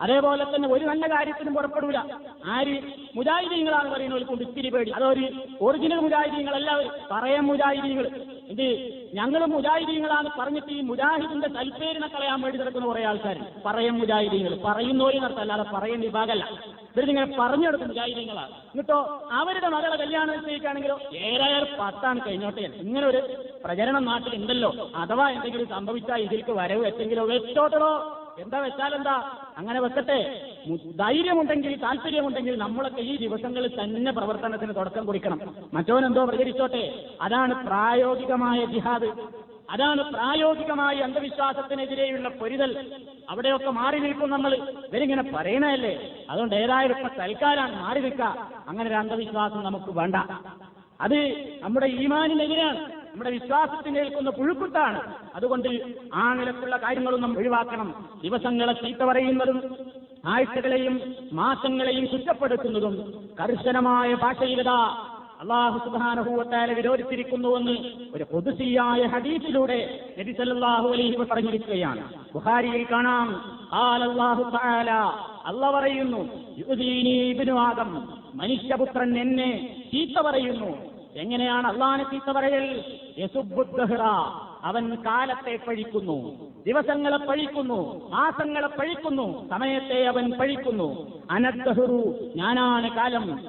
അതേപോലെ തന്നെ ഒരു നല്ല കാര്യത്തിനും പുറപ്പെടൂല. ആര്? മുജാഹിദീങ്ങളാണ് പറയുന്നവർക്ക് ഇത്തിരി പേടി. അതൊരു ഒറിജിനൽ മുജാഹിദീങ്ങളല്ല എല്ലാവരും പറയാൻ മുജാഹിദീങ്ങൾ. ഇത് ഞങ്ങൾ മുജാഹിദീങ്ങളാണ് പറഞ്ഞിട്ട് ഈ മുജാഹിദിന്റെ സൽപ്പേരിനെ കളയാൻ വേണ്ടി നടക്കുന്ന കുറെ ആൾക്കാർ. പറയും മുജാഹിദീങ്ങൾ. പറയുന്നവര് നടത്തല്ലാതെ പറയുന്ന വിഭാഗമല്ല ഇവരിങ്ങനെ പറഞ്ഞെടുത്ത മുജാഹിദീങ്ങളാണ്. എന്നിട്ടോ അവരുടെ മകളെ കല്യാണം നിശ്ചയിക്കുകയാണെങ്കിലോ ഏഴായിരം പത്താണ് കഴിഞ്ഞോട്ടെ. ഇങ്ങനെ ഒരു പ്രചരണം നാട്ടിൽ ഉണ്ടല്ലോ അഥവാ എന്തെങ്കിലും സംഭവിച്ചാൽ ഇതിലേക്ക് വരവ് എത്തെങ്കിലോ വെച്ചോട്ടടോ. എന്താ വെച്ചാൽ എന്താ അങ്ങനെ വെക്കട്ടെ. ധൈര്യമുണ്ടെങ്കിൽ താല്പര്യമുണ്ടെങ്കിൽ നമ്മളൊക്കെ ഈ ദിവസങ്ങളിൽ തന്നെ പ്രവർത്തനത്തിന് തുടക്കം കുറിക്കണം. മറ്റവനെന്തോ പ്രചരിച്ചോട്ടെ. അതാണ് പ്രായോഗികമായ ജിഹാദ്. അതാണ് പ്രായോഗികമായ അന്ധവിശ്വാസത്തിനെതിരെയുള്ള പൊരുതൽ. അവിടെയൊക്കെ മാറി നിൽക്കും നമ്മൾ. ഇവരിങ്ങനെ പറയണല്ലേ അതുകൊണ്ട് ഏതായാലും ഇപ്പൊ തൽക്കാലാണ് മാറി നിൽക്കുക. അങ്ങനെ ഒരു അന്ധവിശ്വാസം നമുക്ക് വേണ്ട. അത് നമ്മുടെ ഈമാനിനെതിരാണ്. നമ്മുടെ വിശ്വാസത്തിന് ഏൽക്കുന്ന പുഴുക്കുത്താണ്. അതുകൊണ്ട് ആ നിലക്കുള്ള കാര്യങ്ങളും നാം ഒഴിവാക്കണം. ദിവസങ്ങളെ ചീത്ത പറയുന്നതും ആഴ്ചകളെയും മാസങ്ങളെയും കുറ്റപ്പെടുത്തുന്നതും കർശനമായ ഭാഷയിലതാ അള്ളാഹു സുബാനഹൂവത്താലെ വിരോധിച്ചിരിക്കുന്നുവെന്ന് ഒരു പൊതുസിയായ ഹദീസിലൂടെ നബി സല്ലല്ലാഹു അലൈഹി വ പറഞ്ഞിരിക്കുകയാണ്. ബുഹാരിയിൽ കാണാം. അല്ലാഹു തആല അല്ല പറയുന്നു യുദീനി ഇബ്നു ആദം മനുഷ്യപുത്രൻ എന്നെ ചീത്ത പറയുന്നു. എങ്ങനെയാണ് അള്ളാഹാനെ ചീത്ത പറയൽ യസുബ്ബുദ്ദഹ്റ. അവൻ കാലത്തെ പഴിക്കുന്നു ദിവസങ്ങളെ പഴിക്കുന്നു മാസങ്ങളെ പഴിക്കുന്നു സമയത്തെ അവൻ പഴിക്കുന്നു അനദ്ദഹ്റു ഞാനാണ് കാലം.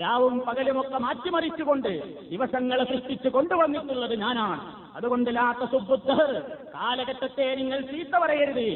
രാവും പകലുമൊക്കെ മാറ്റിമറിച്ചുകൊണ്ട് ദിവസങ്ങളെ സൃഷ്ടിച്ചു കൊണ്ടുവന്നിട്ടുള്ളത് ഞാനാണ് അതുകൊണ്ട്. കാലഘട്ടത്തെ നിങ്ങൾ ചീത്ത പറയരുത്.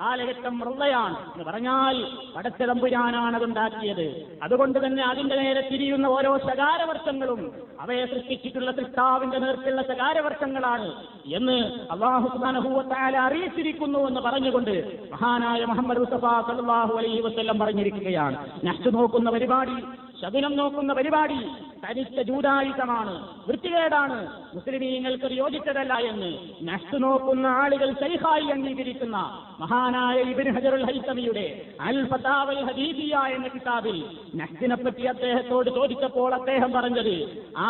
കാലഘട്ടം മൃള്ളയാണ് എന്ന് പറഞ്ഞാൽ പടച്ചതമ്പുരാനാണ് അതുണ്ടാക്കിയത് അതുകൊണ്ട് തന്നെ അതിന്റെ നേരെ തിരിയുന്ന ഓരോ ശകാരവർഷങ്ങളും അവയെ സൃഷ്ടിച്ചിട്ടുള്ള സൃഷ്ടാവിന്റെ നേർക്കുള്ള ശകാരവർഷങ്ങളാണ് എന്ന് അള്ളാഹു സുബ്ഹാനഹുവതആല അറിയിച്ചിരിക്കുന്നു എന്ന് പറഞ്ഞുകൊണ്ട് മഹാനായ മുഹമ്മദ് മുസ്തഫ സല്ലല്ലാഹു അലൈഹി വസല്ലം പറഞ്ഞിരിക്കുകയാണ്. നഷ്ടു നോക്കുന്ന പരിപാടി ശകുനം നോക്കുന്ന പരിപാടി തനിച്ച ജൂതായുധമാണ് വൃത്തികേടാണ്. മുസ്ലിമീങ്ങൾക്ക് യോജിച്ചതല്ല എന്ന് നഷ്ടു നോക്കുന്ന ആളുകൾ സൈഹായി അംഗീകരിക്കുന്ന മഹാനായ ഇബിൻ ഹജറുൽ ഹൈസമിയുടെ അൽ ഫതാവൽ ഹദീസിയ എന്ന കിതാബിൽ നഷ്ടിനെ പറ്റി അദ്ദേഹത്തോട് ചോദിച്ചപ്പോൾ അദ്ദേഹം പറഞ്ഞത് ആ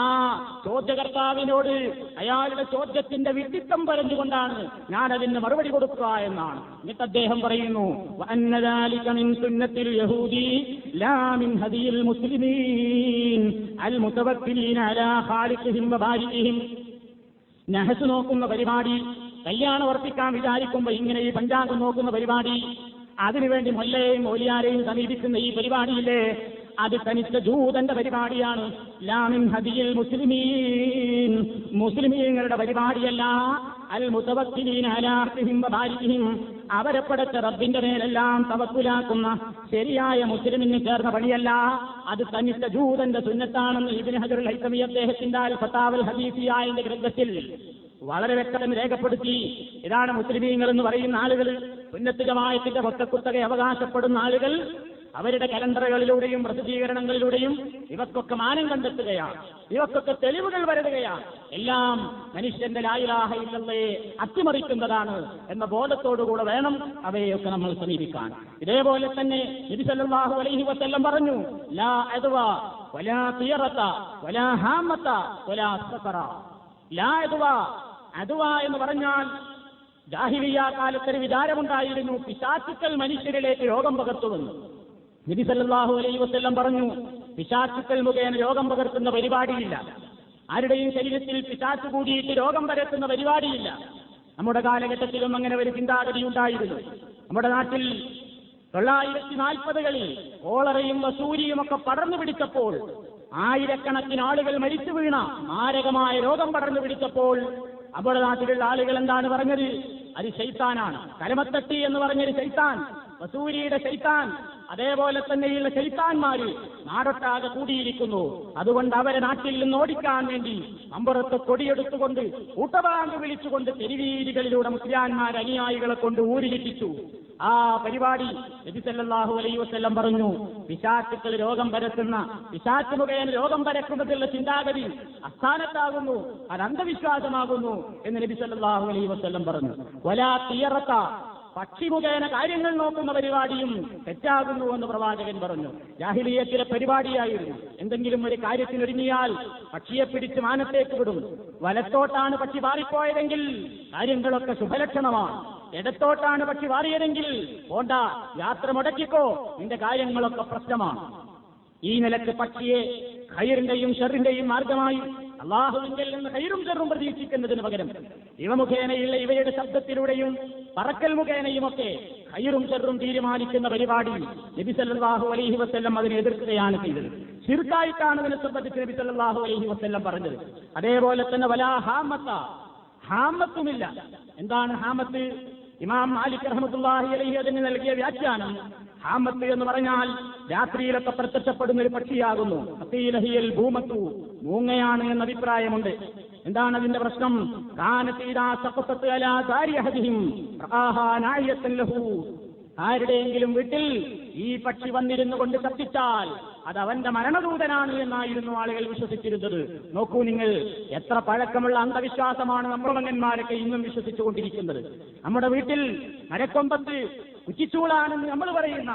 ചോദ്യകർത്താവിനോട് അയാളുടെ ചോദ്യത്തിന്റെ വിഡിത്തം പറഞ്ഞുകൊണ്ടാണ് ഞാൻ അതിന് മറുപടി കൊടുക്കുക എന്നാണ്. എന്നിട്ട് അദ്ദേഹം പറയുന്നു "വഅന്ന നഹസ് നോക്കുന്ന പരിപാടി കല്യാണം ഉറപ്പിക്കാൻ വിചാരിക്കുമ്പോൾ ഇങ്ങനെ ഈ പഞ്ചാംഗം നോക്കുന്ന പരിപാടി അതിനുവേണ്ടി മൊല്ലയെയും മൊലിയാരെയും സമീപിക്കുന്ന ഈ പരിപാടിയില്ലേ അത് തനിച്ച ജൂതന്റെ പരിപാടിയാണ് ലാമിൻ ഹദിയിൽ മുസ്ലിമീൻ. മുസ്ലിമീങ്ങളുടെ പരിപാടിയല്ല അൽ പടച്ച റബ്ബിന്റെ മേലെല്ലാം തവക്കുലാക്കുന്ന ശരിയായ മുസ്ലിമിന് ചേർന്ന പണിയല്ല. അത് തനിച്ച ജൂതന്റെ സുന്നത്താണെന്ന് ഇബിൻ ഹജറുൽ ഹൈസമി അദ്ദേഹത്തിന്റെ അൽ ഫത്താവൽ ഹബീഫിയായന്റെ ഗ്രന്ഥത്തിൽ വളരെ വ്യക്തം രേഖപ്പെടുത്തി. ഇതാണ് മുസ്ലിമീങ്ങൾ എന്ന് പറയുന്ന ആളുകൾ. സുന്നത്ത് ഒറ്റക്കുത്തക അവകാശപ്പെടുന്ന ആളുകൾ. അവരുടെ കലണ്ടറുകളിലൂടെയും പ്രസിദ്ധീകരണങ്ങളിലൂടെയും ഇവക്കൊക്കെ മാനം കണ്ടെത്തുകയാണ്. ഇവക്കൊക്കെ തെളിവുകൾ വരുകയാണ് എല്ലാം മനുഷ്യന്റെ ലായിലാഹയില്ലയെ അട്ടിമറിക്കുന്നതാണ് എന്ന ബോധത്തോടുകൂടെ വേണം അവയൊക്കെ നമ്മൾ സമീപിക്കാൻ. ഇതേപോലെ തന്നെ നബി സല്ലല്ലാഹു അലൈഹി വസല്ലം പറഞ്ഞു ലാ അദ്വ വലാ തിയറത വലാ ഹാമത വലാ സഫറ. ലാ അദ്വ അദ്വ എന്ന് പറഞ്ഞാൽ ജാഹിലിയ കാലത്തൊരു വിചാരമുണ്ടായിരുന്നു പിശാചുക്കൾ മനുഷ്യരിലേക്ക് രോഗം പകർത്തുമെന്ന്. നബി സല്ലല്ലാഹു അലൈഹി വസല്ലം പറഞ്ഞു പിശാച്ചുക്കൾ മുഖേന രോഗം പകർത്തുന്ന പരിപാടിയില്ല. ആരുടെയും ശരീരത്തിൽ പിശാച്ച് കൂടിയിട്ട് രോഗം പകർത്തുന്ന പരിപാടിയില്ല. നമ്മുടെ കാലഘട്ടത്തിലും അങ്ങനെ ഒരു ചിന്താഗതി ഉണ്ടായിരുന്നു നമ്മുടെ നാട്ടിൽ തൊള്ളായിരത്തി നാൽപ്പതുകളിൽ കോളറയും വസൂരിയും ഒക്കെ പടർന്നു പിടിച്ചപ്പോൾ ആയിരക്കണക്കിന് ആളുകൾ മരിച്ചു വീണ മാരകമായ രോഗം പടർന്നു പിടിച്ചപ്പോൾ നമ്മുടെ നാട്ടിലുള്ള ആളുകൾ എന്താണ് പറഞ്ഞത്? അത് ശൈത്താനാണ്. കലമത്തട്ടി എന്ന് പറഞ്ഞൊരു ശൈത്താൻ വസൂരിയുടെ ശൈത്താൻ അതേപോലെ തന്നെയുള്ള ശൈത്താന്മാര് നാടൊട്ടാകെ കൂടിയിരിക്കുന്നു. അതുകൊണ്ട് അവരെ നാട്ടിൽ നിന്ന് ഓടിക്കാൻ വേണ്ടി അമ്പുറത്ത് കൊടിയെടുത്തുകൊണ്ട് കൂട്ടബാങ്ക് വിളിച്ചുകൊണ്ട് തെരുവീരികളിലൂടെ മുസ്ലിയാന്മാർ അനുയായികളെ കൊണ്ട് ഊരിലിപ്പിച്ചു ആ പരിപാടി നബി അലൈ വസല്ലം പറഞ്ഞു പിശാചുക്കൾ രോഗം പരത്തുന്ന പിശാച്ച് മുഖേന രോഗം പരക്കുന്നതിലുള്ള ചിന്താഗതി അസ്ഥാനത്താകുന്നു അത് അന്ധവിശ്വാസമാകുന്നു എന്ന് നബി അലൈ വസല്ലം പറഞ്ഞു. വലാ തിയറത്ത പക്ഷി മുഖേന കാര്യങ്ങൾ നോക്കുന്ന പരിപാടിയും തെറ്റാകുന്നു എന്ന് പ്രവാചകൻ പറഞ്ഞു. ജാഹിലിയത്തിലെ പരിപാടിയായിരുന്നു. എന്തെങ്കിലും ഒരു കാര്യത്തിനൊരുങ്ങിയാൽ പക്ഷിയെ പിടിച്ച് മാനത്തേക്ക് വിടും. വലത്തോട്ടാണ് പക്ഷി പാറിപ്പോയതെങ്കിൽ കാര്യങ്ങളൊക്കെ ശുഭലക്ഷണമാണ്. ഇടത്തോട്ടാണ് പക്ഷി വാറിയതെങ്കിൽ പോണ്ട യാത്ര മുടക്കിക്കോ നിന്റെ കാര്യങ്ങളൊക്കെ പ്രശ്നമാണ്. ഈ നിലയ്ക്ക് പക്ഷിയെ ഖൈറിന്റെയും ഷെറിന്റെയും മാർഗമായി അള്ളാഹുവിങ്കിൽ നിന്ന് കൈരും ചെറും പ്രതീക്ഷിക്കുന്നതിന് പകരം ഇവ മുഖേനയുള്ള ഇവയുടെ ശബ്ദത്തിലൂടെയും പറക്കൽ മുഖേനയും ഒക്കെ ചെറും തീരുമാനിക്കുന്ന പരിപാടി നബി സല്ലല്ലാഹു അലൈഹി വസ്ല്ലം അതിനെ എതിർക്കുകയാണ് ചെയ്തത്. ശിർക്കായിട്ടാണ് അതിനെ സംബന്ധിച്ച് നബി സല്ലല്ലാഹു അലൈഹി വസ്ല്ലം പറഞ്ഞത്. അതേപോലെ തന്നെ വലാ ഹാമത്ത. ഹാമത്തുമില്ല. എന്താണ് ഹാമത്ത്? ഇമാം മാലിക് റഹ്മത്തുള്ളാഹി അലൈഹി അതിന് നൽകിയ വ്യാഖ്യാനം ഹാമത്ത് എന്ന് പറഞ്ഞാൽ രാത്രിയിലൊക്കെ പ്രത്യക്ഷപ്പെടുന്ന ഒരു പക്ഷിയാകുന്നു. അത്തീലഹിയൽ ഭൂമത്തു മൂങ്ങയാണ് എന്ന അഭിപ്രായമുണ്ട്. എന്താണ് അതിന്റെ പ്രശ്നം? കാനത്തീരാ സഖത്തത്ത് അലാ കാര്യഹതിയും റആഹാ ലഹു. ആരുടെയെങ്കിലും വീട്ടിൽ ഈ പക്ഷി വന്നിരുന്നു കൊണ്ട് കത്തിച്ചാൽ അത് അവന്റെ മരണദൂതനാണ് എന്നായിരുന്നു ആളുകൾ വിശ്വസിച്ചിരുന്നത്. നോക്കൂ നിങ്ങൾ എത്ര പഴക്കമുള്ള അന്ധവിശ്വാസമാണ് നമ്മുടെ മകന്മാരൊക്കെ ഇന്നും വിശ്വസിച്ചുകൊണ്ടിരിക്കുന്നത്. നമ്മുടെ വീട്ടിൽ മരക്കൊമ്പത്ത് കുറ്റിച്ചൂളാണെന്ന് നമ്മൾ പറയുന്ന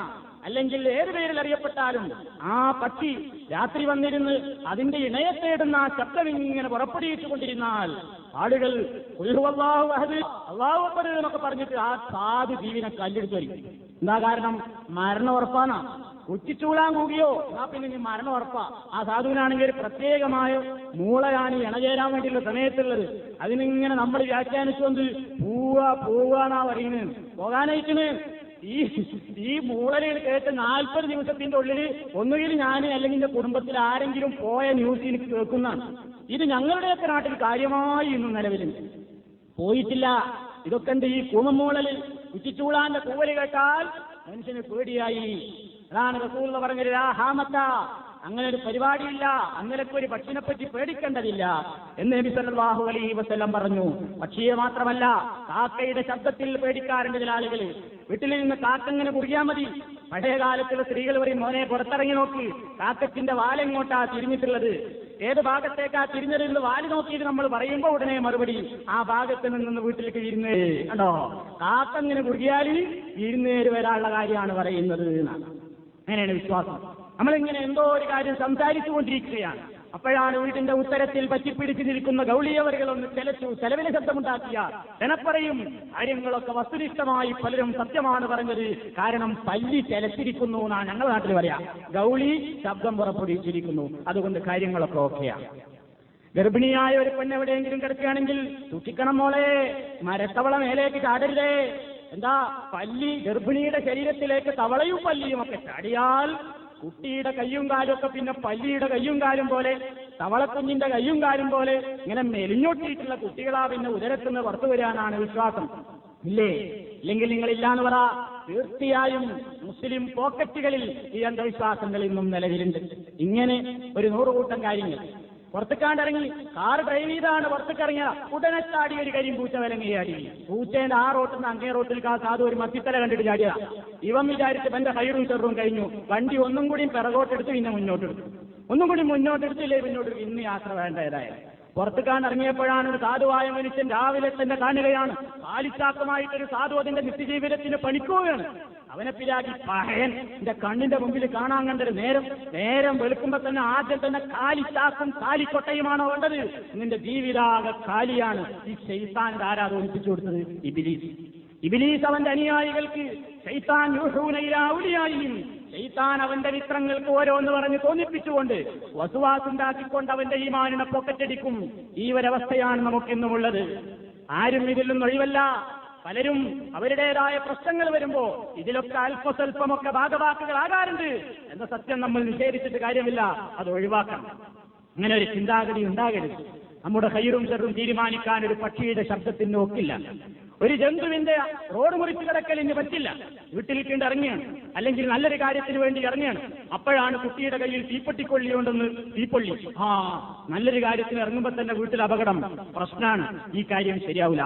അല്ലെങ്കിൽ ഏത് പേരിൽ അറിയപ്പെട്ടാലും ആ പക്ഷി രാത്രി വന്നിരുന്ന് അതിന്റെ ഇണയെ തേടുന്ന ആ ശബ്ദം ഇങ്ങനെ പുറപ്പെടുവിച്ചു കൊണ്ടിരുന്നാൽ ആളുകൾ എന്നൊക്കെ പറഞ്ഞിട്ട് ആ സാധു ജീവിനെ കല്ലെടുത്ത് വരും എന്താ കാരണം? മരണം ഉറപ്പാണ്. ഉച്ചിച്ചൂടാൻ കൂടിയോ ആ പിന്നെ നീ മരണം ഉറപ്പാ. ആ സാധുവിനാണെങ്കിൽ ഒരു പ്രത്യേകമായ മൂളയാണ് ഇണചേരാൻ വേണ്ടിയുള്ള സമയത്തുള്ളത്. അതിനിങ്ങനെ നമ്മൾ വ്യാഖ്യാനിച്ചുകൊണ്ട് പോവാ പോവാന്നാ പറയുന്നത്. പോകാനായിട്ടിന് ഈ ഈ മൂളലുകൾ കേട്ട് നാൽപ്പത് ദിവസത്തിന്റെ ഉള്ളിൽ ഒന്നുകിൽ ഞാൻ അല്ലെങ്കിൽ എന്റെ കുടുംബത്തിൽ ആരെങ്കിലും പോയ ന്യൂസ് എനിക്ക് കേൾക്കുന്നതാണ്. ഇത് ഞങ്ങളുടെയൊക്കെ നാട്ടിൽ കാര്യമായി ഇന്നും നിലവിലുണ്ട്. പോയിട്ടില്ല. ഇതൊക്കെ ഉണ്ട് ഈ കുമമൂളലിൽ കുറ്റിച്ചൂളാന്റെ കൂവൽ കേട്ടാൽ മനുഷ്യന് പേടിയായി. അതാണ് റസൂൾ പറഞ്ഞത് ആ ഹാമത്ത അങ്ങനെ ഒരു പരിപാടിയില്ല. അങ്ങനൊക്കെ ഒരു പക്ഷിനെ പറ്റി പേടിക്കേണ്ടതില്ല എന്ന് നബി സല്ലല്ലാഹു അലൈഹി വസല്ലം പറഞ്ഞു. പക്ഷിയെ മാത്രമല്ല കാക്കയുടെ ശബ്ദത്തിൽ പേടിക്കാറുണ്ട് ചില ആളുകൾ വീട്ടിൽ നിന്ന് കാക്ക ഇങ്ങനെ കുറിയാൻ മതി. പഴയ കാലത്തുള്ള സ്ത്രീകൾ പറയും മോനെ പുറത്തിറങ്ങി നോക്കി. കാക്കത്തിന്റെ വാലെങ്ങോട്ടാ തിരിഞ്ഞിട്ടുള്ളത്? ഏത് ഭാഗത്തേക്കാ തിരിഞ്ഞതെന്ന് വാൽ നോക്കിയിട്ട് നമ്മൾ പറയുമ്പോൾ ഉടനെ മറുപടി ആ ഭാഗത്ത് നിന്ന് വീട്ടിലേക്ക് ഇരുന്നേ. കണ്ടോ? കാക്കങ്ങനെ കുറുകിയാൽ ഇരുന്നേര് വരാനുള്ള കാര്യമാണ് പറയുന്നത് എന്നാണ്. അങ്ങനെയാണ് വിശ്വാസം. നമ്മളിങ്ങനെ എന്തോ ഒരു കാര്യം സംസാരിച്ചു കൊണ്ടിരിക്കുകയാണ് അപ്പോഴാണ് വീടിന്റെ ഉത്തരത്തിൽ പറ്റിപ്പിടിച്ചു നിൽക്കുന്ന ഗൗളിയവരുകൾ ഒന്ന് ചെലച്ചു ചെലവിന് ശബ്ദമുണ്ടാക്കിയ ജനപ്പറയും കാര്യങ്ങളൊക്കെ വസ്തുനിഷ്ഠമായി പലരും സത്യമാണ് പറഞ്ഞത്. കാരണം പല്ലി ചെലച്ചിരിക്കുന്നു എന്നാണ് ഞങ്ങളുടെ നാട്ടിൽ പറയാം. ഗൗളി ശബ്ദം പുറപ്പെടുവിച്ചിരിക്കുന്നു. അതുകൊണ്ട് കാര്യങ്ങളൊക്കെ ഓക്കെയാണ് ഗർഭിണിയായ ഒരു പെണ്ണ് എവിടെയെങ്കിലും കിടക്കുകയാണെങ്കിൽ സൂക്ഷിക്കണം മോളെ മരത്തവള മേലേക്ക് ചാടരുതേ. എന്താ? പല്ലി ഗർഭിണിയുടെ ശരീരത്തിലേക്ക് തവളയും പല്ലിയും ഒക്കെ ചാടിയാൽ കുട്ടിയുടെ കയ്യും കാലൊക്കെ പിന്നെ പല്ലിയുടെ കയ്യും കാലും പോലെ തവളക്കുഞ്ഞിന്റെ കയ്യും കാലും പോലെ ഇങ്ങനെ മെലിഞ്ഞൊട്ടിയിട്ടുള്ള കുട്ടികളാ പിന്നെ ഉദരത്തുനിന്ന് പുറത്തു വരാനാണ് വിശ്വാസം. ഇല്ലേ? ഇല്ലെങ്കിൽ നിങ്ങൾ ഇല്ലാന്ന് പറ. തീർച്ചയായും മുസ്ലിം പോക്കറ്റുകളിൽ ഈ അന്ധവിശ്വാസങ്ങൾ ഇന്നും നിലവിലുണ്ട്. ഇങ്ങനെ ഒരു നൂറുകൂട്ടം കാര്യങ്ങൾ. പുറത്തേക്കാണ്ട് ഇറങ്ങി കാർ ഡ്രൈവ് ചെയ്താണ് പുറത്തേക്ക് ഇറങ്ങിയ ഉടനെ ചാടി ഒരു കരിയും പൂച്ച വിലങ്ങി ചാടി. പൂച്ചേന്റെ ആ റോട്ടിൽ നിന്ന് അങ്ങേ റോട്ടിൽ കാ സാധു ഒരു മത്തിത്തല കണ്ടിട്ട് ചാടിയ ഇവൻ വിചാരിച്ച് എന്റെ ഹൈറും ചെറും കഴിഞ്ഞു. വണ്ടി ഒന്നും കൂടി പിറകോട്ടെടുത്ത് പിന്നെ മുന്നോട്ടെടുത്തു. ഒന്നും കൂടി മുന്നോട്ടെടുത്തില്ലേ പിന്നോട്ട് ഇന്ന് യാത്ര വേണ്ട ഏതായാലും. ഇറങ്ങിയപ്പോഴാണ് ഒരു സാധുവായ മനുഷ്യൻ രാവിലെ തന്നെ കാണുകയാണ്. കാലിച്ചാക്കമായിട്ടൊരു സാധു അതിന്റെ നിത്യജീവിതത്തിന് പണിക്കുകയാണ് അവനെ പിരാകി പഹയൻ എന്റെ കണ്ണിന്റെ മുമ്പിൽ കാണാൻ കണ്ടത് നേരം. നേരം വെളുക്കുമ്പോ തന്നെ ആദ്യം തന്നെ കാലിച്ചാക്കും കാലിക്കൊട്ടയുമാണോ വേണ്ടത്. നിന്റെ ജീവിതാകെ കാലിയാണ് ഈ ശൈത്താൻ ആരാ തോന്നിപ്പിച്ചു കൊടുത്തത്. ഇബിലീസ്. ഇബിലീസ് അവന്റെ അനുയായികൾക്ക് ശൈത്താൻ യൂഹൂനയിലാവുലിയായും ശൈത്താൻ അവന്റെ മിത്രങ്ങൾക്ക് ഓരോന്ന് പറഞ്ഞ് തോന്നിപ്പിച്ചുകൊണ്ട് വസുവാസുണ്ടാക്കിക്കൊണ്ട് അവന്റെ ഈ മാനിനെ പൊക്കറ്റടിക്കും ഈ ഒരവസ്ഥയാണ് നമുക്കിന്നുമുള്ളത്. ആരും നിന്ന് ഒഴിവല്ല. പലരും അവരുടേതായ പ്രശ്നങ്ങൾ വരുമ്പോ ഇതിലൊക്കെ അല്പസ്വല്പമൊക്കെ ഭാഗവാക്കുകളാകാറുണ്ട് എന്ന സത്യം നമ്മൾ നിഷേധിച്ചിട്ട് കാര്യമില്ല. അത് ഒഴിവാക്കണം. അങ്ങനെ ഒരു ചിന്താഗതി ഉണ്ടാകരുത്. നമ്മുടെ കയ്യിറും ചെറും തീരുമാനിക്കാൻ ഒരു പക്ഷിയുടെ ശബ്ദത്തിന് ഒക്കില്ല. ഒരു ജന്തുവിന്റെ റോഡ് മുറിച്ച് കിടക്കലിന് പറ്റില്ല. വീട്ടിലിട്ടുണ്ട് ഇറങ്ങിയാണ്. അല്ലെങ്കിൽ നല്ലൊരു കാര്യത്തിന് വേണ്ടി ഇറങ്ങിയാണ്. അപ്പോഴാണ് കുട്ടിയുടെ കയ്യിൽ തീപ്പെട്ടിക്കൊള്ളിയുണ്ടെന്ന് തീപ്പൊള്ളി. ആ നല്ലൊരു കാര്യത്തിന് ഇറങ്ങുമ്പോൾ തന്നെ വീട്ടിൽ അപകടം പ്രശ്നമാണ് ഈ കാര്യം ശരിയാവില്ല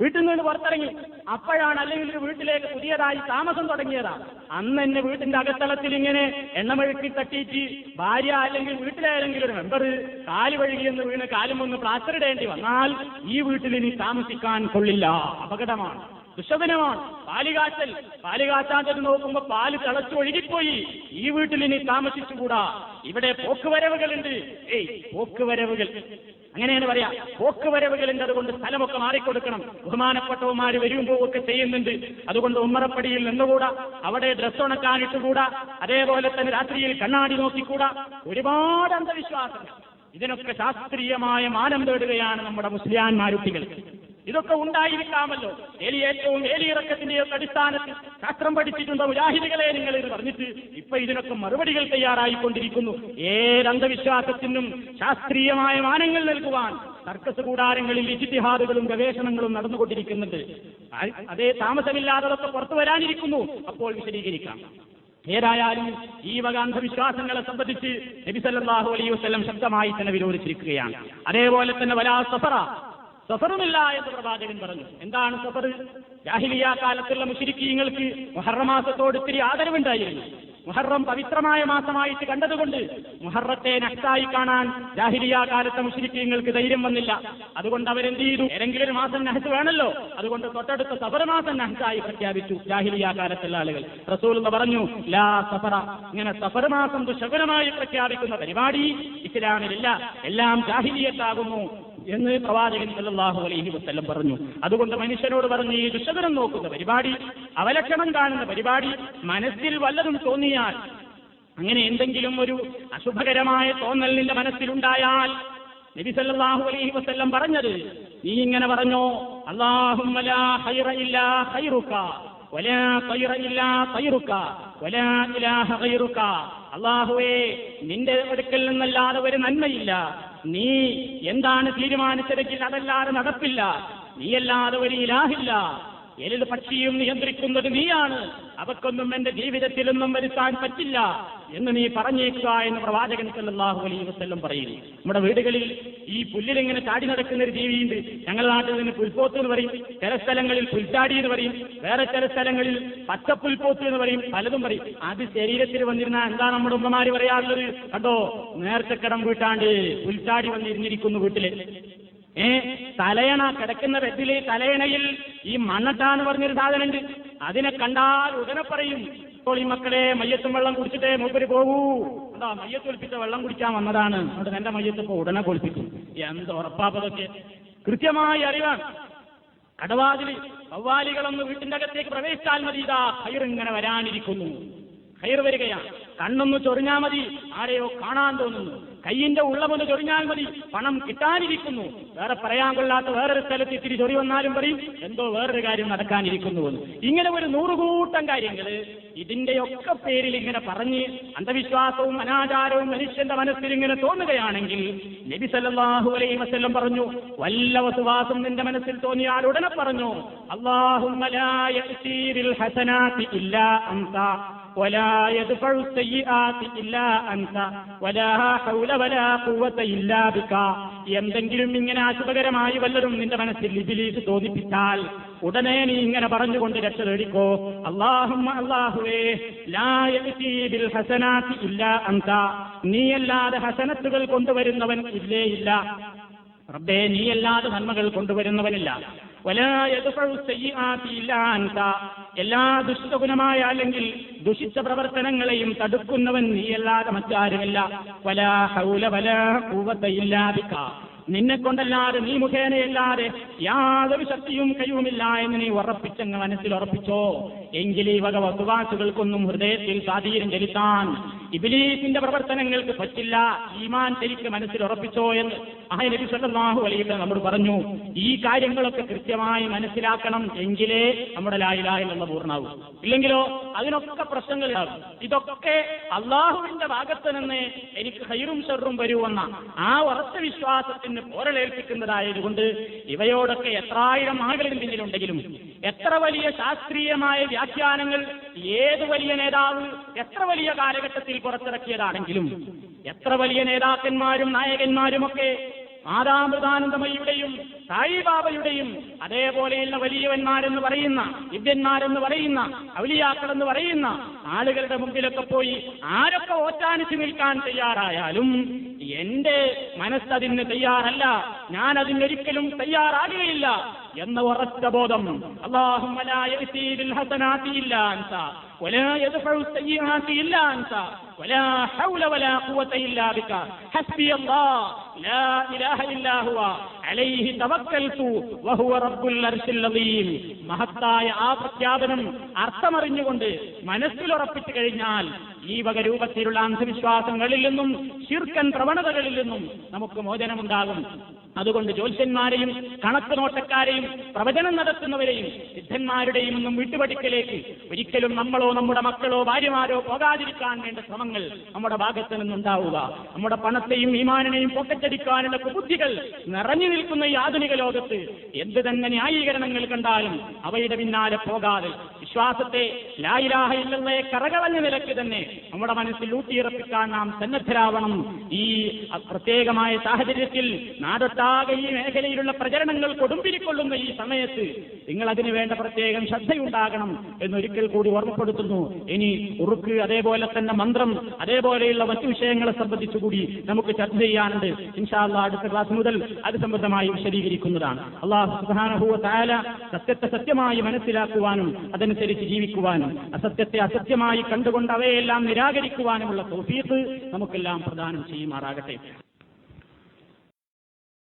വീട്ടിൽ നിന്ന് പുറത്തിറങ്ങി. അപ്പോഴാണ് അല്ലെങ്കിൽ വീട്ടിലേക്ക് പുതിയതായി താമസം തുടങ്ങിയതാ. അന്ന് എന്നെ വീട്ടിന്റെ അകത്തളത്തിൽ ഇങ്ങനെ എണ്ണമെഴുക്കി തട്ടിയിട്ട് ഭാര്യ അല്ലെങ്കിൽ വീട്ടിലായാലെങ്കിൽ ഒരു മെമ്പർ കാൽ വഴുകിയെന്ന് വീണ് കാലും ഒന്ന് പ്ലാസ്റ്റർ ഇടേണ്ടി വന്നാൽ ഈ വീട്ടിൽ ഇനി താമസിക്കാൻ കൊള്ളില്ല. അപകടമാണ്. ദുഷകനമാണ് പാൽ കാച്ചൽ പാൽ കാച്ചാൻ നോക്കുമ്പോ പാൽ തിളച്ചൊഴുകിപ്പോയി ഈ വീട്ടിൽ ഇനി താമസിച്ചുകൂടാ. ഇവിടെ പോക്കുവരവുകളുണ്ട്. ഏയ് പോക്കുവരവുകൾ. അങ്ങനെയാണ് പറയാ. പോക്കുവരവുകളുണ്ട്. അതുകൊണ്ട് സ്ഥലമൊക്കെ മാറിക്കൊടുക്കണം. ബഹുമാനപ്പെട്ടവന്മാര് വരുമ്പോൾ ഒക്കെ ചെയ്യുന്നുണ്ട്. അതുകൊണ്ട് ഉമ്മറപ്പടിയിൽ നിന്നുകൂടാ. അവിടെ ഡ്രസ് ഉണക്കാനിട്ടുകൂടാ. അതേപോലെ തന്നെ രാത്രിയിൽ കണ്ണാടി നോക്കിക്കൂടാ. ഒരുപാട് അന്ധവിശ്വാസങ്ങൾ. ഇതിനൊക്കെ ശാസ്ത്രീയമായ മാനം തേടുകയാണ് നമ്മുടെ മുസ്ലിയാന്മാരുട്ടികൾ. ഇതൊക്കെ ഉണ്ടായിരിക്കാമല്ലോ. ഏലിയേറ്റവും ഏലിയിറക്കത്തിന്റെയൊക്കെ അടിസ്ഥാനത്തിൽ ശാസ്ത്രം പഠിച്ചിട്ടുണ്ട് മുജാഹിദികളെ നിങ്ങൾ ഇത് പറഞ്ഞിട്ട് ഇപ്പൊ ഇതിനൊക്കെ മറുപടികൾ തയ്യാറായിക്കൊണ്ടിരിക്കുന്നു. ഏത് അന്ധവിശ്വാസത്തിനും ശാസ്ത്രീയമായ മാനങ്ങൾ നൽകുവാൻ സർക്കസ് കൂടാരങ്ങളിൽ ഇജിത്തിഹാദുകളും ഗവേഷണങ്ങളും നടന്നുകൊണ്ടിരിക്കുന്നുണ്ട്. അതേ താമസമില്ലാത്തതൊക്കെ പുറത്തു വരാനിരിക്കുന്നു. അപ്പോൾ വിശദീകരിക്കാം. ഏതായാലും ഈ വക അന്ധവിശ്വാസങ്ങളെ സംബന്ധിച്ച് നബിസല്ലാഹു അലൈഹി വസല്ലം ശക്തമായി തന്നെ വിരോധിച്ചിരിക്കുകയാണ്. അതേപോലെ തന്നെ വലാ സഫറ സഫറുമില്ല എന്ന് പ്രവാചകൻ പറഞ്ഞു. എന്താണ് സഫർ ജാഹിലിയ കാലത്തുള്ള മുഷിരിക്കീങ്ങൾക്ക് മുഹറമാസത്തോട് ഇത്തിരി ആദരവുണ്ടായിരുന്നു. മുഹറം പവിത്രമായ മാസമായിട്ട് കണ്ടതുകൊണ്ട് മുഹറത്തെ നഷ്ടായി കാണാൻ ജാഹിലിയ കാലത്തെ മുഷിരിക്കീങ്ങൾക്ക് ധൈര്യം വന്നില്ല. അതുകൊണ്ട് അവരെന്ത് ചെയ്തു ഏതെങ്കിലും ഒരു മാസം നഹസ് വേണല്ലോ. അതുകൊണ്ട് തൊട്ടടുത്ത സഫർ മാസം നഹസായി പ്രഖ്യാപിച്ചു ജാഹിലിയ കാലത്തുള്ള ആളുകൾ. റസൂൽ പറഞ്ഞു ലാ സഫറ. ഇങ്ങനെ സഫർ മാസം ദുശകുനമായി പ്രഖ്യാപിക്കുന്ന പരിപാടി ഇസ്ലാമിലില്ല. എല്ലാം ജാഹിലിയത്താകുന്നു. എന്ന് പ്രവാചകൻ സല്ലല്ലാഹു അലൈഹി വസല്ലം പറഞ്ഞു. അതുകൊണ്ട് മനുഷ്യനോട് പറഞ്ഞ് ഈ ദുഷകരം നോക്കുന്ന പരിപാടി അവലക്ഷണം കാണുന്ന പരിപാടി മനസ്സിൽ വല്ലതും തോന്നിയാൽ അങ്ങനെ എന്തെങ്കിലും ഒരു അശുഭകരമായ തോന്നൽ നിന്റെ മനസ്സിലുണ്ടായാൽ നബി സല്ലല്ലാഹു അലൈഹി വസല്ലം പറഞ്ഞത് നീ ഇങ്ങനെ പറഞ്ഞോ അല്ലാഹുമ്മ ലാ ഇല്ലാ വലാ ഇല്ലാ വലാ ഇലാഹ അല്ലാഹുവേ നിന്റെ അടുക്കൽ നിന്നല്ലാതെ ഒരു നന്മയില്ല നീ എന്താണ് തീരുമാനിച്ചതെങ്കിൽ അതല്ലാതെ നടപ്പില്ല. നീയല്ലാതെ ഒരു ഇലാഹില്ല ഏത് പക്ഷിയും നിയന്ത്രിക്കുന്നത് നീയാണ്. അവക്കൊന്നും എന്റെ ജീവിതത്തിലൊന്നും വരുത്താൻ പറ്റില്ല എന്ന് നീ പറഞ്ഞേക്കുക എന്ന് പ്രവാചകൻ സല്ലല്ലാഹു അലൈഹി വസ്ല്ലം പറയുന്നു നമ്മുടെ വീടുകളിൽ ഈ പുല്ലിലിങ്ങനെ ചാടി നടക്കുന്ന ഒരു ജീവിയുണ്ട്. ഞങ്ങളുടെ നാട്ടിൽ നിന്ന് പുൽപോത്ത് എന്ന് പറയും. ചില സ്ഥലങ്ങളിൽ പുൽച്ചാടി എന്ന് പറയും. വേറെ ചില സ്ഥലങ്ങളിൽ പച്ചപ്പുൽപോത്ത് എന്ന് പറയും. പലതും പറയും. അത് ശരീരത്തിൽ വന്നിരുന്ന എന്താ നമ്മുടെ ഉമ്മമാര് പറയാറുള്ളത്? കണ്ടോ? നേരത്തെ കടം വീട്ടാണ്ട് പുൽച്ചാടി വന്നിരുന്നിരിക്കുന്നു വീട്ടിൽ. ഏ തലയണ കിടക്കുന്ന ബെഡിലെ തലയണയിൽ ഈ മണ്ണട്ടാന്ന് പറഞ്ഞൊരു സാധനമുണ്ട് അതിനെ കണ്ടാൽ ഉടനെ പറയും ഇപ്പോൾ ഈ മക്കളെ മയ്യത്തും വെള്ളം കുടിച്ചിട്ടേ മൂപ്പര് പോകൂ. എന്താ മയ്യത്ത് ഒളിപ്പിച്ച വെള്ളം കുടിക്കാൻ വന്നതാണ്. അതുകൊണ്ട് എന്റെ മയ്യത്ത് ഇപ്പൊ ഉടനെ കൊളിപ്പിക്കും എന്ത് ഉറപ്പാപ്പതൊക്കെ. കൃത്യമായി അറിവാണ്. കടവാതിൽ വവ്വാലികളൊന്ന് വീട്ടിന്റെ അകത്തേക്ക് പ്രവേശിച്ചാൽ മതി ഇതാ കയറിങ്ങനെ വരാനിരിക്കുന്നു. ഹൈർ വരികയാണ്. കണ്ണൊന്ന് ചൊറിഞ്ഞാൽ മതി. ആരെയോ കാണാൻ തോന്നുന്നു. കയ്യിന്റെ ഉള്ളമൊന്ന് ചൊറിഞ്ഞാൽ മതി. പണം കിട്ടാനിരിക്കുന്നു. വേറെ പറയാൻ കൊള്ളാത്ത വേറൊരു സ്ഥലത്ത് ഇത്തിരി ചൊറി വന്നാലും പറയും എന്തോ വേറൊരു കാര്യം നടക്കാനിരിക്കുന്നു എന്ന്. ഇങ്ങനെ ഒരു നൂറുകൂട്ടം കാര്യങ്ങൾ ഇതിന്റെയൊക്കെ പേരിൽ ഇങ്ങനെ പറഞ്ഞ് അന്ധവിശ്വാസവും അനാചാരവും മനുഷ്യന്റെ മനസ്സിൽ ഇങ്ങനെ തോന്നുകയാണെങ്കിൽ നബി സല്ലല്ലാഹു അലൈഹി വസല്ലം പറഞ്ഞു വല്ല വസുവാസം നിന്റെ മനസ്സിൽ തോന്നിയാൽ ഉടനെ പറഞ്ഞു അല്ലാഹുമ്മ ലാ യഅ്തി ബിൽ ഹസനാതി ഇല്ലാ അൻത ولا يدفع السيئات إلا أنت ولا حول ولا قوة إلا بك എന്തെങ്കിലും ഇങ്ങനെ അശുഭകരമായി വല്ലതും നിന്റെ മനസ്സിൽ ഇബിലീസ് തോന്നിപ്പിച്ചാൽ ഉടനെ നീ ഇങ്ങനെ പറഞ്ഞുകൊണ്ട് രക്ഷ തേടിക്കോ അള്ളാഹും അള്ളാഹുവേ ലാ യഅ്തി ബിൽ ഹസനാത്തി ഇല്ലാ അൻത നീയല്ലാതെ ഹസനത്തുകൾ കൊണ്ടുവരുന്നവൻ ഇല്ലേ ഇല്ല റബ്ബേ നീയല്ലാതെ നന്മകൾ കൊണ്ടുവരുന്നവനില്ല എല്ലാ ദുഷ്ടഗുണമായ അല്ലെങ്കിൽ ദുഷിച്ച പ്രവർത്തനങ്ങളെയും തടുക്കുന്നവൻ നീയല്ലാതെ മറ്റാരുമില്ല. വലാ ഹൗല വലാ ബിക. നിന്നെ കൊണ്ടല്ലാതെ നീ മുഖേനയല്ലാതെ യാതൊരു ശക്തിയും കഴിവുമില്ല എന്ന് നീ ഉറപ്പിച്ചങ്ങ് മനസ്സിൽ ഉറപ്പിച്ചോ. എങ്കിൽ ഈ വക വസുവാസുകൾക്കൊന്നും ഹൃദയത്തിൽ സ്വാധീനം ചെലുത്താൻ ഇബിലീസിന്റെ പ്രവർത്തനങ്ങൾക്ക് പറ്റില്ല. ഈമാൻ ശരിക്ക് മനസ്സിൽ ഉറപ്പിച്ചോ എന്ന് ആ നബി അലൈഹി നമ്മൾ പറഞ്ഞു. ഈ കാര്യങ്ങളൊക്കെ കൃത്യമായി മനസ്സിലാക്കണം എങ്കിലേ നമ്മുടെ ലായിലായിലുള്ള പൂർണാവും. ഇല്ലെങ്കിലോ അതിനൊക്കെ പ്രശ്നങ്ങളുണ്ടാകും ഇതൊക്കെ അള്ളാഹുവിന്റെ ഭാഗത്ത് നിന്ന് എനിക്ക് ഹൈറും ഷെറും വരുമെന്ന ആ ഉറച്ച വിശ്വാസത്തിന് പോരലേൽപ്പിക്കുന്നതായതുകൊണ്ട് ഇവയോടൊക്കെ എത്രായിരം ആളുകളിൽ പിന്നിലുണ്ടെങ്കിലും എത്ര വലിയ ശാസ്ത്രീയമായ വ്യാഖ്യാനങ്ങൾ ഏത് വലിയ നേതാവ് എത്ര വലിയ കാലഘട്ടത്തിൽ പുറത്തിറക്കിയതാണെങ്കിലും എത്ര വലിയ നേതാക്കന്മാരും നായകന്മാരുമൊക്കെ മാതാമൃതാനന്ദമയുടെയും സായിബാബയുടെയും അതേപോലെയുള്ള വലിയവന്മാരെന്ന് പറയുന്ന ദിവ്യന്മാരെന്ന് പറയുന്ന ഔലിയാക്കൾ എന്ന് പറയുന്ന ആളുകളുടെ മുമ്പിലൊക്കെ പോയി ആരൊക്കെ ഓറ്റാനിച്ച് നിൽക്കാൻ തയ്യാറായാലും എന്റെ മനസ്സതിന് തയ്യാറല്ല ഞാൻ അതിനൊരിക്കലും തയ്യാറാകുകയില്ല എന്ന ഉറച്ച ബോധം അള്ളാഹുമ്മ ലാ യഅ്തി ബിൽ ഹസനാതി ഇല്ലാ അൻത ولا يدفع السيئات إلا أنت ولا حول ولا قوة إلا بك حسبي الله ലാ ഇലാഹ അലൈഹി റബ്ബുൽ മഹത്തായ ആ പ്രഖ്യാപനം അർത്ഥമറിഞ്ഞുകൊണ്ട് മനസ്സിലുറപ്പിച്ചു കഴിഞ്ഞാൽ ഈ രൂപത്തിലുള്ള അന്ധവിശ്വാസങ്ങളിൽ നിന്നും ശിർക്കൻ പ്രവണതകളിൽ നിന്നും നമുക്ക് മോചനമുണ്ടാകും. അതുകൊണ്ട് ജ്യോത്സ്യന്മാരെയും കണക്ക് നോട്ടക്കാരെയും പ്രവചനം നടത്തുന്നവരെയും സിദ്ധന്മാരുടെയും ഒന്നും വിട്ടുപടിക്കലേക്ക് ഒരിക്കലും നമ്മളോ നമ്മുടെ മക്കളോ ഭാര്യമാരോ പോകാതിരിക്കാൻ വേണ്ട ശ്രമങ്ങൾ നമ്മുടെ ഭാഗത്ത് നിന്നുണ്ടാവുക. നമ്മുടെ പണത്തെയും ഈമാനിനെയും പൊക്കച്ചടിക്കാനുള്ള ബുദ്ധികൾ നിറഞ്ഞു നിൽക്കുന്ന ഈ ആധുനിക ലോകത്ത് എന്ത് തന്നെ ന്യായീകരണങ്ങൾ കണ്ടാലും അവയുടെ പിന്നാലെ പോകാതെ വിശ്വാസത്തെ ലായിലാഹ ഇല്ലയെ കറകളഞ്ഞ നിലയ്ക്ക് തന്നെ നമ്മുടെ മനസ്സിൽ ഊട്ടിയിറപ്പിക്കാൻ നാം സന്നദ്ധരാവണം. ഈ പ്രത്യേകമായ സാഹചര്യത്തിൽ നാടൊട്ടാകെ ഈ മേഖലയിലുള്ള പ്രചരണങ്ങൾ കൊടുമ്പിരിക്കൊള്ളുന്ന ഈ സമയത്ത് നിങ്ങൾ അതിനു വേണ്ട പ്രത്യേകം ശ്രദ്ധയുണ്ടാകണം എന്നൊരിക്കൽ കൂടി ഓർമ്മപ്പെടുത്തുന്നു. ഇനി ഉറുക്ക് അതേപോലെ തന്നെ മന്ത്രം അതേപോലെയുള്ള മറ്റു വിഷയങ്ങളെ സംബന്ധിച്ചുകൂടി നമുക്ക് ചർച്ച ചെയ്യാനുണ്ട്. ഇൻഷാല്ല അടുത്ത ക്ലാസ് മുതൽ അത് സംബന്ധമായി വിശദീകരിക്കുന്നതാണ്. അള്ളാഹു സുബാനഹുവ താല സത്യത്തെ സത്യമായി മനസ്സിലാക്കുവാനും അതനുസരിച്ച് ജീവിക്കുവാനും അസത്യത്തെ അസത്യമായി കണ്ടുകൊണ്ട് അവയെല്ലാം നിരാകരിക്കുവാനുമുള്ള തോഫീത്ത് നമുക്കെല്ലാം പ്രദാനം ചെയ്യുമാറാകട്ടെ.